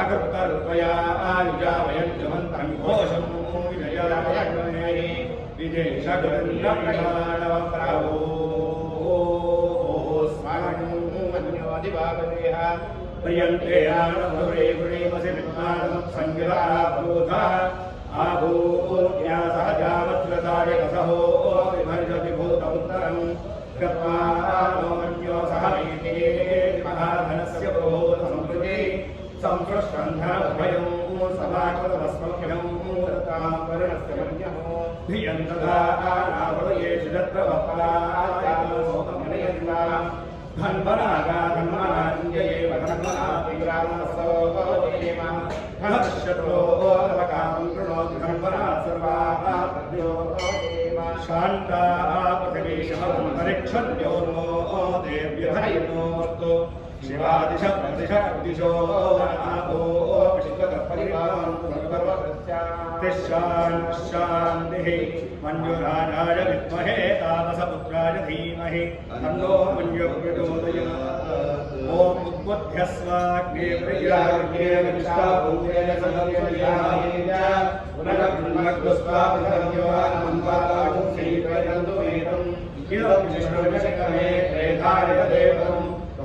अकृत्तरुत्वया आयुजा वयं जमन्तं घोषं विजयाय विजयशगुरन्नविमानवप्रभो स्वामन्योऽधिभागदेह प्रियन्ते आनन्दुरे गुणेमसि विद्मानसंयुधा आभूत्या सहजावत्लताय कसहो विभर्जति भूतमुत्तरम् गत्वा नो मन्यमो धियं तदा नावृयेषु तत्र वप्रायासोतमनयन्ता धन्वनागा धन्वनाञ्जयेव धन्वनातिग्रामसोदेव धनश्यतो तवकामं कृणोतु धन्वना सर्वाः प्रभ्यो शान्ताः पृथिवीशमन्तरिक्षन्योर्मो देव्यधयनोऽस्तु शिवादिश प्रतिश दिशो नाभो शान्तिः मञ्जुराजाय विद्महे तापसपुत्राय धीमहि तन्नो मञ्जु प्रचोदयात् ॐ उद्बुध्यस्वाग्ने प्रजाग्ने विष्टाभूतेन समन्वयाय पुनरब्रह्मग्रस्वापितव्योन्वादागुं श्रीप्रयन्तु वेदम् इदं विष्णुविशकमे त्रेधारय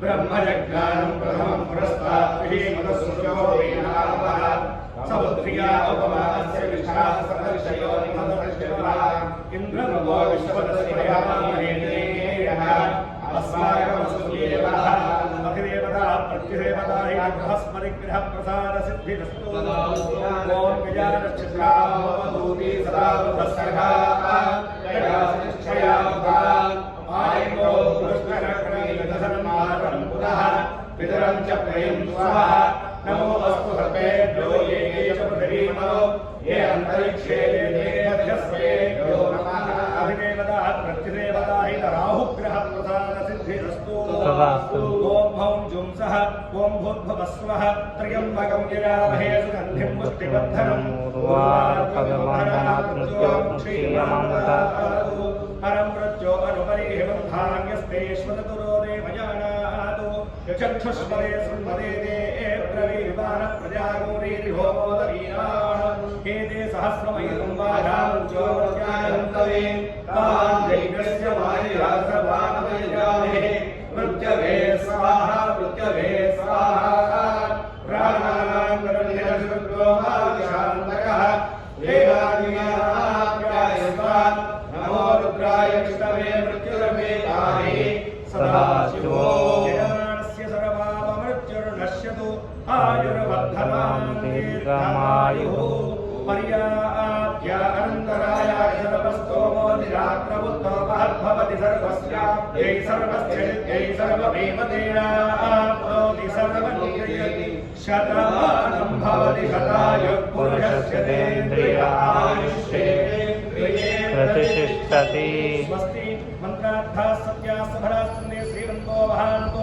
ब्रह्मजज्ञानं प्रथमं पुरस्तात् श्रीमदस्सुजो वेनावः समुद्रिया उपमानस्य विश्वास सकलशयो निमदर्शवा इन्द्रनवो विश्वदस्मयामहेन्द्रेयः अस्माकमस्तुदेवः अधिदेवता प्रत्यदेवता हि बृहस्पतिग्रह प्रसाद सिद्धिरस्तु ॐ गजानक्षत्रावधूति सदा बुधस्सखा गजानिश्चयामुखा आयिको कृष्णकर्णैकसन्मातरं సన్మార్గం పునః పితరం చ ప్రయం స్వః నమో అస్తు సర్వేభ్యో ఏ ఏ చ పృథివీమనో ఏ అంతరిక్షే దేవస్మే యో నమః అభినేవద ఓం భౌం జుం సః ఓం సుగంధిం ముష్టివర్ధనం मृत्यो अनुपरि एवं भाग्यस्तेष्वतुरो देवजानातु चक्षुष्पदे शृण्वदे ते ब्रवीर्वाण प्रजागौरीर्होमोदवीरान् एते सहस्रमयं वाधामुज्योत्यायन्तवे तान् दैवस्य वायुरासवानवैजामे मृत्यवे स्वाहा दीर्घमायुः पर्याप्य अनन्तराय सर्वस्तोमो निराक्रमुत्तो महद्भवति सर्वस्याप्यै सर्वस्य नित्यै सर्वमेमतेनाप्नोति सर्वनित्ययति शतमानं भवति शतायुः पुरुषस्य तेन्द्रिय आयुष्येन्द्रिये प्रतिष्ठति स्वस्ति मन्त्रार्थाः सत्याः सफलास्तन्ने श्रीमन्तो वहान्तो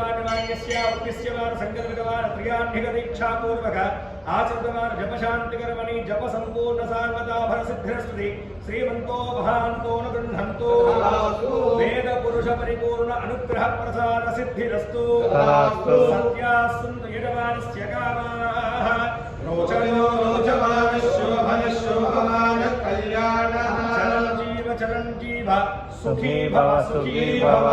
गृह्णन्तु अश्रवाणवान्यस्य उद्दिश्य वार सङ्कल्पितवान् प्रियाह्निकदीक्षापूर्वक आचरितवान् जपशान्तिकर्मणि जप सम्पूर्ण सार्वता फलसिद्धिरस्ति श्रीमन्तो महान्तो न गृह्णन्तु वेद पुरुष परिपूर्ण अनुग्रह प्रसाद सिद्धिरस्तु तदास्तु। सत्याः सन्तु यजमानस्य कामाः रोचनो रोचमानशोभनशोभमानः कल्याणः चरञ्जीव चरञ्जीव सुखी भव सुखी भव